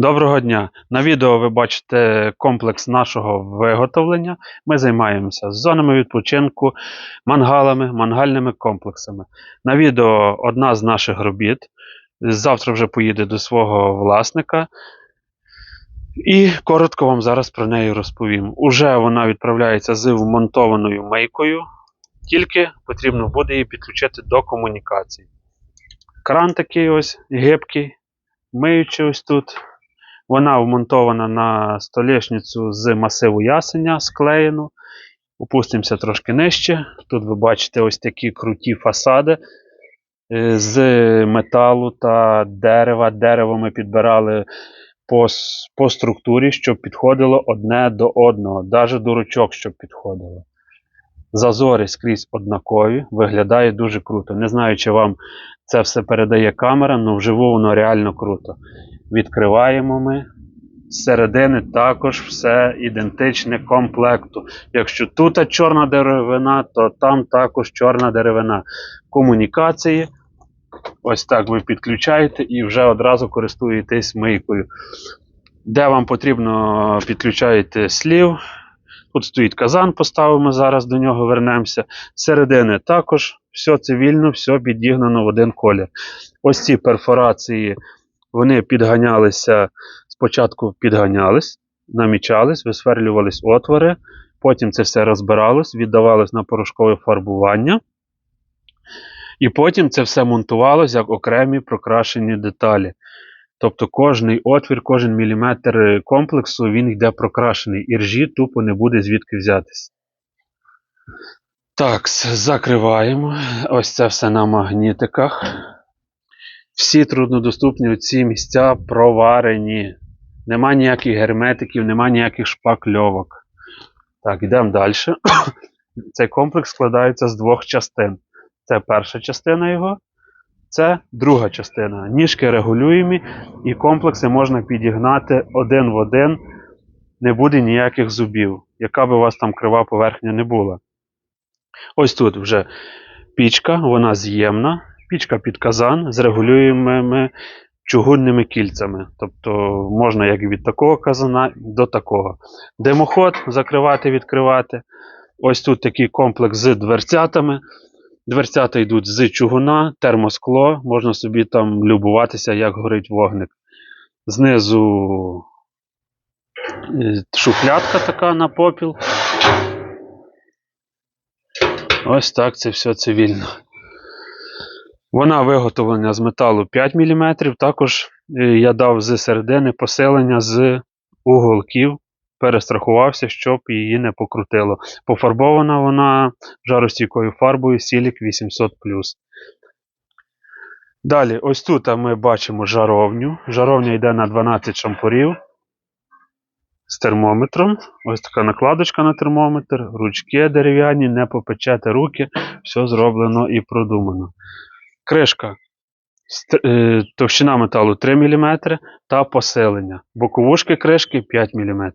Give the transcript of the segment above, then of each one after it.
Доброго дня! На відео ви бачите комплекс нашого виготовлення. Ми займаємося зонами відпочинку, мангалами, мангальними комплексами. На відео одна з наших робіт. Завтра вже поїде до свого власника. І коротко вам зараз про неї розповім. Уже вона відправляється з вмонтованою мийкою, тільки потрібно буде її підключити до комунікації. Кран такий ось гибкий, миючий ось тут. Вона вмонтована на столешницю з масиву ясеня, склеєну. Опустимося трошки нижче. Тут ви бачите ось такі круті фасади е, з металу та дерева. Дерево ми підбирали по, по структурі, щоб підходило одне до одного, навіть дурочок, щоб підходило. Зазори скрізь однакові, виглядає дуже круто. Не знаю, чи вам це все передає камера, але вживу воно реально круто. Відкриваємо ми. З середини також все ідентичне комплекту. Якщо тут чорна деревина, то там також чорна деревина. Комунікації. Ось так ви підключаєте і вже одразу користуєтесь мийкою. Де вам потрібно, підключаєте слів. Тут стоїть казан, поставимо зараз до нього вернемося. Середини також все цивільно, все підігнано в один колір. Ось ці перфорації вони підганялися, спочатку підганялись, намічались, висверлювались отвори, потім це все розбиралось, віддавалось на порошкове фарбування. І потім це все монтувалось як окремі прокрашені деталі. Тобто кожний отвір, кожен міліметр комплексу він йде прокрашений. І ржі тупо не буде звідки взятись. Так, закриваємо. Ось це все на магнітиках. Всі труднодоступні ці місця проварені. Нема ніяких герметиків, нема ніяких шпакльовок. Так, йдемо далі. Цей комплекс складається з двох частин. Це перша частина його, це друга частина. Ніжки регулюємі, і комплекси можна підігнати один в один. Не буде ніяких зубів, яка би у вас там крива поверхня не була. Ось тут вже пічка, вона з'ємна. Пічка під казан з регулюємими чугунними кільцями. Тобто можна як від такого казана до такого. Димоход закривати, відкривати. Ось тут такий комплекс з дверцятами. Дверцята йдуть з чугуна, термоскло, можна собі там любуватися, як горить вогник. Знизу е, шухлядка така на попіл. Ось так це все цивільно. Вона виготовлена з металу 5 мм. Також е, я дав з середини посилення з уголків. Перестрахувався, щоб її не покрутило. Пофарбована вона жаростійкою фарбою Silic 800. Далі, ось тут ми бачимо жаровню. Жаровня йде на 12 шампурів з термометром. Ось така накладочка на термометр, ручки дерев'яні, не попечете руки, все зроблено і продумано. Кришка. е, Товщина металу 3 мм та посилення. Боковушки кришки 5 мм.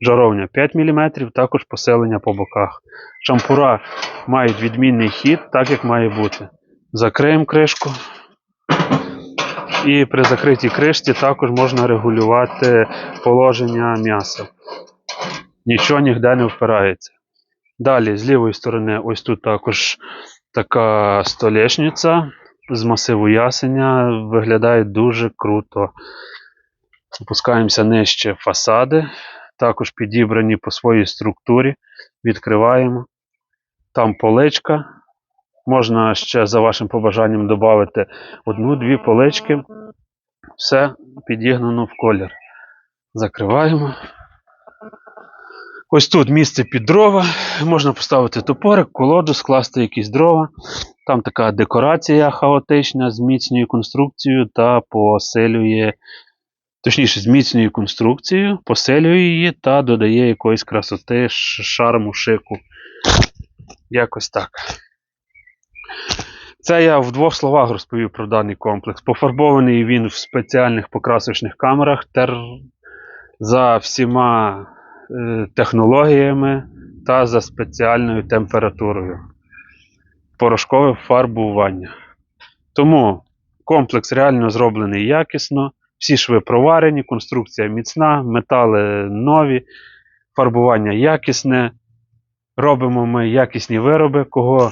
Жаровня 5 мм, також посилення по боках. Шампура мають відмінний хід, так як має бути. Закриємо кришку. І при закритій кришці також можна регулювати положення м'яса. Нічого ніде не впирається. Далі, з лівої сторони, ось тут також така столешниця з масиву ясеня. Виглядає дуже круто. Опускаємося нижче фасади, також підібрані по своїй структурі. Відкриваємо. Там поличка. Можна ще за вашим побажанням додати одну-дві полички. Все підігнано в колір. Закриваємо. Ось тут місце під дрова. Можна поставити топорик, колоду, скласти якісь дрова. Там така декорація хаотична, зміцнює конструкцію та посилює, точніше, зміцнює конструкцію, посилює її та додає якоїсь красоти, шарму, шику. Якось так. Це я в двох словах розповів про даний комплекс. Пофарбований він в спеціальних покрасочних камерах тер... за всіма технологіями та за спеціальною температурою. Порошкове фарбування. Тому комплекс реально зроблений якісно, Всі шви проварені, конструкція міцна, метали нові, фарбування якісне. Робимо ми якісні вироби, кого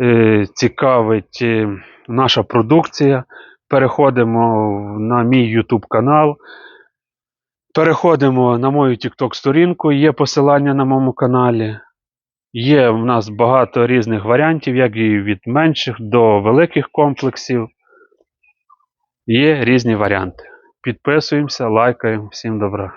е, цікавить е, наша продукція. Переходимо на мій YouTube канал. Переходимо на мою TikTok сторінку, є посилання на моєму каналі. Є в нас багато різних варіантів, як і від менших до великих комплексів. Є різні варіанти. Підписуємося, лайкаємо. Всім добра.